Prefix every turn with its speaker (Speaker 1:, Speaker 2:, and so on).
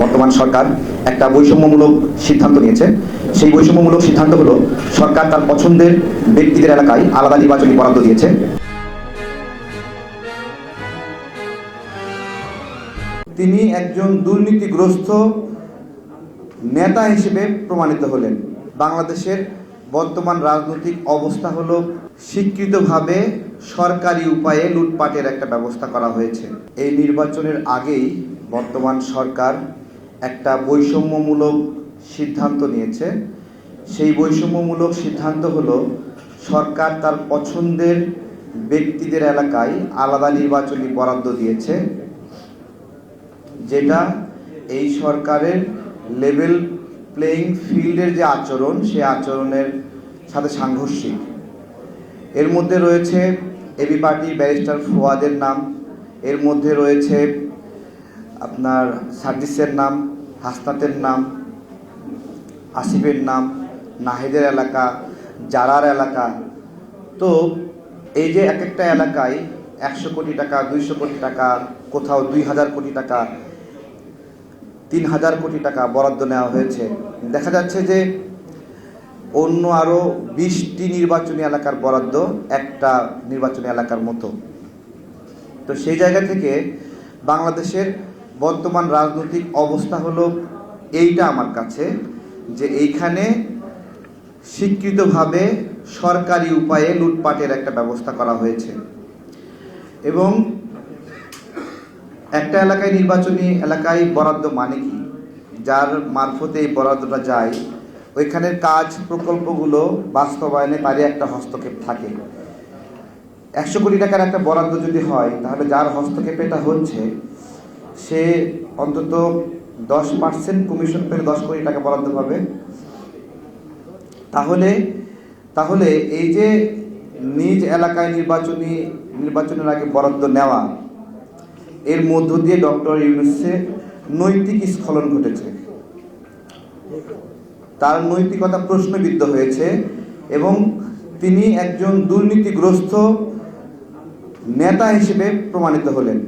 Speaker 1: বর্তমান সরকার একটা বৈষম্যমূলক সিদ্ধান্ত নিয়েছে। সেই বৈষম্যমূলক সিদ্ধান্ত হলো সরকার তার পছন্দের ব্যক্তিদের এলাকায় আলাদা নির্বাচনী বরাদ্দ দিয়েছে। তিনি একজন দুর্নীতিগ্রস্ত নেতা হিসেবে প্রমাণিত হলেন। বাংলাদেশের বর্তমান রাজনৈতিক অবস্থা হলো স্বীকৃতভাবে সরকারি উপায়ে লুটপাটের একটা ব্যবস্থা করা হয়েছে। এই নির্বাচনের আগেই বর্তমান সরকার একটা বৈষম্যমূলক সিদ্ধান্ত নিয়েছে। সেই বৈষম্যমূলক সিদ্ধান্ত হলো, সরকার তার পছন্দের ব্যক্তিদের এলাকায় আলাদা নির্বাচনী বরাদ্দ দিয়েছে, যেটা এই সরকারের লেভেল প্লেইং ফিল্ডের যে আচরণ সে আচরণের সাথে সাংঘর্ষিক। এর মধ্যে রয়েছে এবি পার্টি ব্যারিস্টার ফুয়াদের নাম, এর মধ্যে রয়েছে আপনার সার্জিসের নাম, হাসনাতের নাম, আসিফের নাম, নাহিদের এলাকা, জারার এলাকা। তো এই যে এক একটা এলাকায় একশো কোটি টাকা, দুইশো কোটি টাকা, কোথাও দুই হাজার কোটি টাকা, তিন হাজার কোটি টাকা বরাদ্দ নেওয়া হয়েছে। দেখা যাচ্ছে যে অন্য আরও বিশটি নির্বাচনী এলাকার বরাদ্দ একটা নির্বাচনী এলাকার মতো। তো সেই জায়গা থেকে বাংলাদেশের বর্তমান রাজনৈতিক অবস্থা হলো এইটা আমার কাছে, যে এইখানে স্বীকৃতভাবে সরকারি উপায়ে লুটপাটের একটা ব্যবস্থা করা হয়েছে। এবং একটা এলাকায় নির্বাচনী এলাকায় বরাদ্দ মানে কি? যার মারফতে এই বরাদ্দটা যায় ওইখানের কাজ প্রকল্পগুলো বাস্তবায়নে তারই একটা হস্তক্ষেপ থাকে। একশো কোটি টাকার একটা বরাদ্দ যদি হয়, তাহলে যার হস্তক্ষেপ এটা হচ্ছে সে অন্তত দশ পার্সেন্ট কমিশন পেলে দশ কোটি টাকা বরাদ্দ পাবে। তাহলে তাহলে এই যে নিজ এলাকায় নির্বাচনী, নির্বাচনের আগে বরাদ্দ নেওয়া, এর মধ্য দিয়ে ডক্টর ইউনুসের নৈতিক স্খলন ঘটেছে। তার নৈতিকতা প্রশ্নবিদ্ধ হয়েছে এবং তিনি একজন দুর্নীতিগ্রস্ত নেতা হিসেবে প্রমাণিত হলেন।